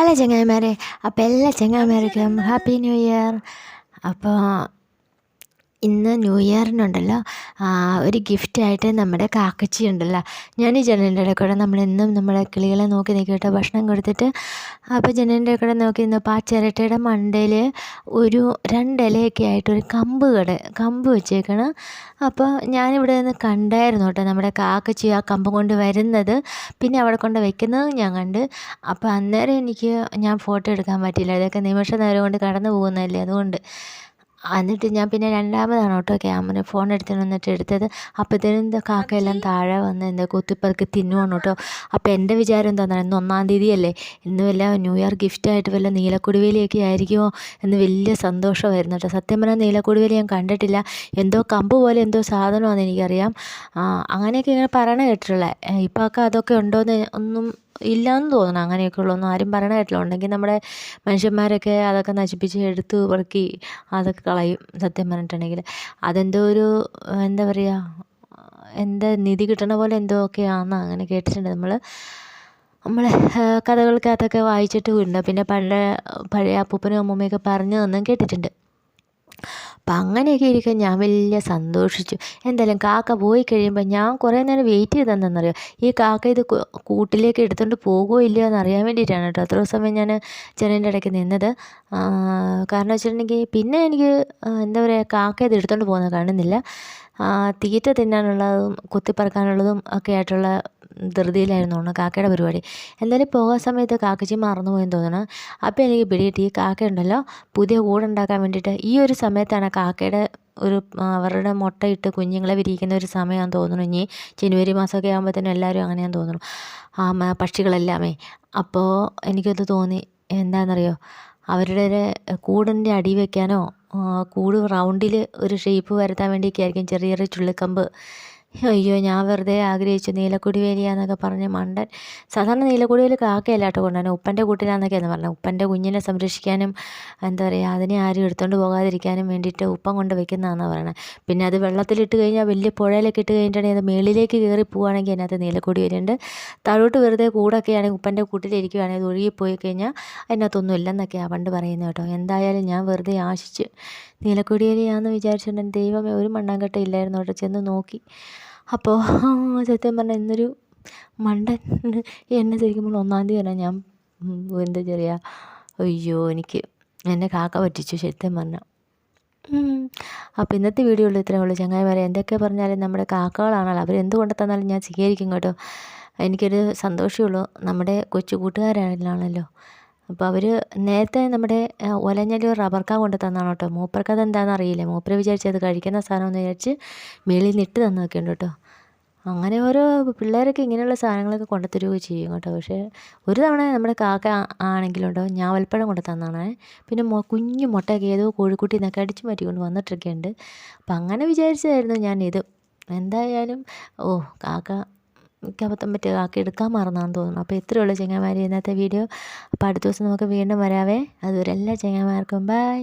Hello ചങ്ങായിമാരെ അപ്പോൾ എല്ലാ ചങ്ങായിമാർക്കും ഹാപ്പി ന്യൂ ഇയർ അപ്പോൾ ഇന്ന് ന്യൂ ഇയറിനുണ്ടല്ലോ. ഒരു ഗിഫ്റ്റായിട്ട് നമ്മുടെ കാക്കച്ചി ഉണ്ടല്ലോ. ഞാൻ ഈ ജനലിന്റെ ഇടയിൽ കൂടെ നമ്മളെന്നും നമ്മുടെ കിളികളെ നോക്കി നിൽക്കട്ടെ ഭക്ഷണം കൊടുത്തിട്ട് അപ്പോൾ ജനലിന്റെ കൂടെ നോക്കി നിന്നപ്പോൾ ആ ചിരട്ടയുടെ മണ്ടയിൽ ഒരു രണ്ടിലയൊക്കെ ആയിട്ട് ഒരു കമ്പ് കട കമ്പ് വെച്ചേക്കണം. അപ്പോൾ ഞാനിവിടെ നിന്ന് കണ്ടായിരുന്നു കേട്ടോ നമ്മുടെ കാക്കച്ചി ആ കമ്പ് കൊണ്ട് വരുന്നത്. പിന്നെ അവിടെ കൊണ്ട് വെക്കുന്നതും ഞാൻ കണ്ട്. അപ്പോൾ അന്നേരം എനിക്ക് ഞാൻ ഫോട്ടോ എടുക്കാൻ പറ്റില്ല അതൊക്കെ നിമിഷ നേരം കൊണ്ട് കടന്നു പോകുന്നതല്ലേ അതുകൊണ്ട്. എന്നിട്ട് ഞാൻ പിന്നെ രണ്ടാമതാണ് കേട്ടോ ക്യാമറ ഫോൺ എടുത്ത് വന്നിട്ട് എടുത്തത്. അപ്പോഴത്തേനും എന്താ കാക്കയെല്ലാം താഴെ വന്ന് എന്താ കുത്തിപ്പറക്കി തിന്നുവാണ് കേട്ടോ. അപ്പോൾ എന്റെ വിചാരം എന്താണെന്ന് ഇന്ന് ഒന്നാം തീയതി അല്ലേ ഇന്ന് വല്ല ന്യൂ ഇയർ ഗിഫ്റ്റായിട്ട് വല്ല നീലക്കുടിവേലിയൊക്കെ ആയിരിക്കുമോ എന്ന് വലിയ സന്തോഷമായിരുന്നു കേട്ടോ. സത്യം പറഞ്ഞാൽ നീലക്കുടിവേലി ഞാൻ കണ്ടിട്ടില്ല. എന്തോ കമ്പ് പോലെ എന്തോ സാധനമാണെന്ന് എനിക്കറിയാം. അങ്ങനെയൊക്കെ ഇങ്ങനെ പറയണ കേട്ടിട്ടുള്ളത് ഇപ്പോൾ ഒക്കെ അതൊക്കെ ഉണ്ടോയെന്ന് ഒന്നും ഇല്ലയെന്ന് തോന്നുന്നു. ഉള്ളതൊന്നും ആരും പറയണ കേട്ടില്ല. ഉണ്ടെങ്കിൽ നമ്മുടെ മനുഷ്യന്മാരൊക്കെ അതൊക്കെ നശിപ്പിച്ച് എടുത്ത് പെറുക്കി അതൊക്കെ കളയും. സത്യം പറഞ്ഞിട്ടുണ്ടെങ്കിൽ. അതെന്തോ ഒരു എന്താ പറയുക എന്താ നിധി കിട്ടണ പോലെ എന്തോ ഒക്കെയാണെന്ന് അങ്ങനെ കേട്ടിട്ടുണ്ട് നമ്മൾ നമ്മൾ കഥകൾക്കകത്തൊക്കെ വായിച്ചിട്ടുമുണ്ട്. പിന്നെ പണ്ട് പഴയ അപ്പൂപ്പനും അമ്മൂമ്മയൊക്കെ പറഞ്ഞു തന്നും കേട്ടിട്ടുണ്ട്. അപ്പം അങ്ങനെയൊക്കെ ഇരിക്കാൻ ഞാൻ വലിയ സന്തോഷിച്ചു. എന്തായാലും കാക്ക പോയി കഴിയുമ്പോൾ ഞാൻ കുറേ നേരം വെയിറ്റ് ചെയ്തെന്നറിയോ ഈ കാക്ക ഇത് കൂട്ടിലേക്ക് എടുത്തുകൊണ്ട് പോകുമോ ഇല്ലയോ എന്ന് അറിയാൻ വേണ്ടിയിട്ടാണ് കേട്ടോ. അത്ര സമയം ഞാൻ ചെറിയന്റെ ഇടയ്ക്ക് നിന്നത്. കാരണം വെച്ചിട്ടുണ്ടെങ്കിൽ പിന്നെ എനിക്ക് എന്താ പറയുക കാക്ക ഇത് എടുത്തുകൊണ്ട് പോകുന്നത് കാണുന്നില്ല. തീറ്റ തിന്നാനുള്ളതും കുത്തിപ്പറക്കാനുള്ളതും ഒക്കെ ആയിട്ടുള്ള ധൃതിയിലായിരുന്നു തോന്നുന്നു കാക്കയുടെ പരിപാടി. എന്തായാലും പോകാൻ സമയത്ത് കാക്കച്ചി മറന്നു പോയെന്ന് തോന്നുന്നു. അപ്പോൾ എനിക്ക് പിടിയിട്ട് ഈ കാക്ക ഉണ്ടല്ലോ പുതിയ കൂടുണ്ടാക്കാൻ വേണ്ടിയിട്ട്. ഈ ഒരു സമയത്താണ് കാക്കയുടെ ഒരു അവരുടെ മുട്ടയിട്ട് കുഞ്ഞുങ്ങളെ വിരിയിക്കുന്ന ഒരു സമയമാണെന്ന് തോന്നുന്നു ഇനി. ജനുവരി മാസമൊക്കെ തന്നെ എല്ലാവരും അങ്ങനെയാന്ന് തോന്നുന്നു. ആ പക്ഷികളെല്ലാമേ. അപ്പോൾ എനിക്കത് തോന്നി എന്താണെന്നറിയോ? അവരുടെ കൂടിന്റെ അടി വയ്ക്കാനോ കൂട് റൗണ്ടിൽ ഒരു ഷേപ്പ് വരുത്താൻ വേണ്ടിയൊക്കെ ആയിരിക്കും ചെറിയ ചെറിയ ചുള്ളിക്കമ്പ് അയ്യോ ഞാൻ വെറുതെ ആഗ്രഹിച്ചു നീലക്കുടി വേലിയാന്നൊക്കെ പറഞ്ഞ് മണ്ടൻ. സാധാരണ നീലക്കുടി വേലി കാക്കയല്ല കേട്ടോ കൊണ്ടുവന്നെ ഉപ്പന്റെ കൂട്ടിലാന്നൊക്കെയാണ് പറഞ്ഞത് ഉപ്പന്റെ കുഞ്ഞിനെ സംരക്ഷിക്കാനും എന്താ പറയുക അതിനെ ആരും എടുത്തുകൊണ്ട് പോകാതിരിക്കാനും വേണ്ടിയിട്ട് ഉപ്പം കൊണ്ട് വെക്കുന്നതാണെന്നാണ് പറയണത് പിന്നെ അത് വെള്ളത്തിലിട്ട് കഴിഞ്ഞാൽ വലിയ പുഴയിലൊക്കെ ഇട്ട് കഴിഞ്ഞിട്ടുണ്ടെങ്കിൽ അത് മേളിലേക്ക് കയറി പോവുകയാണെങ്കിൽ അതിനകത്ത് നീലക്കുടി വരുന്നുണ്ട് താഴോട്ട് വെറുതെ കൂടൊക്കെ ആണെങ്കിൽ ഉപ്പന്റെ കൂട്ടിലിരിക്കുകയാണെങ്കിൽ അത് ഒഴുകിപ്പോയി കഴിഞ്ഞാൽ അതിനകത്തൊന്നും ഇല്ലെന്നൊക്കെയാണ് പണ്ട് പറയുന്നത് കേട്ടോ. എന്തായാലും ഞാൻ വെറുതെ ആശിച്ച് നീലക്കൊടിയേരിയാന്ന് വിചാരിച്ചിട്ടുണ്ടെങ്കിൽ ദൈവമേ ഒരു മണ്ണാങ്കട്ട ഇല്ലായിരുന്നു. അവിടെ ചെന്ന് നോക്കി. അപ്പോൾ സത്യം പറഞ്ഞാൽ ഇന്നൊരു മണ്ടൻ എന്നെ ശരിക്കും ഒന്നാം തീയതി തന്നെ ഞാൻ എന്താ ചെറിയ അയ്യോ എനിക്ക് എന്നെ കാക്ക പറ്റിച്ചു സത്യം പറഞ്ഞാൽ അപ്പോൾ ഇന്നത്തെ വീഡിയോ വീഡിയോയിൽ ഇത്രയേ ഉള്ളൂ. ചങ്ങായിമാരെ എന്തൊക്കെ പറഞ്ഞാലും നമ്മുടെ കാക്കകളാണല്ലോ. അവർ എന്ത് കൊണ്ട് തന്നാലും ഞാൻ സ്വീകരിക്കും കേട്ടോ. എനിക്കൊരു സന്തോഷമേ ഉള്ളൂ. നമ്മുടെ കൊച്ചു കൂട്ടുകാരാണല്ലോ. അപ്പോൾ അവർ നേരത്തെ നമ്മുടെ ഒലഞ്ഞലി ഒലഞ്ഞൊരു റബ്ബർക്കാ കൊണ്ട് തന്നാണ് കേട്ടോ മൂപ്പർക്ക് അതെന്താണെന്ന് അറിയില്ല. മൂപ്പർ അത് കഴിക്കുന്ന സാധനമെന്ന് വിചാരിച്ച് മേളിൽ നിട്ട് തന്നൊക്കെ ഉണ്ട് കേട്ടോ അങ്ങനെ ഓരോ പിള്ളേരൊക്കെ ഇങ്ങനെയുള്ള സാധനങ്ങളൊക്കെ കൊണ്ടു തരുകയൊക്കെ ചെയ്യും കേട്ടോ പക്ഷേ ഒരു തവണ നമ്മുടെ കാക്ക ആണെങ്കിലുണ്ടോ ഞാവൽപ്പഴം കൊണ്ട് തന്നാണ്. പിന്നെ മൊ കുഞ്ഞു മുട്ടയൊക്കെ ഏതോ കോഴിക്കുട്ടി നിന്നൊക്കെ അടിച്ചു മാറ്റിക്കൊണ്ട് വന്നിട്ടൊക്കെയുണ്ട്. അപ്പം അങ്ങനെ വിചാരിച്ചതായിരുന്നു ഞാൻ ഇത് എന്തായാലും ഓ കാക്ക എനിക്ക് അബദ്ധം പറ്റിയ കാക്ക എടുക്കാൻ മറന്നാന്ന് തോന്നുന്നു. അപ്പോൾ ഇത്രയേ ഉള്ളൂ ചെങ്ങന്മാർ ഇന്നത്തെ വീഡിയോ. അപ്പോൾ അടുത്ത ദിവസം നമുക്ക് വീണ്ടും വരാവേ. അതുവരെ എല്ലാ ചെങ്ങന്മാർക്കും ബൈ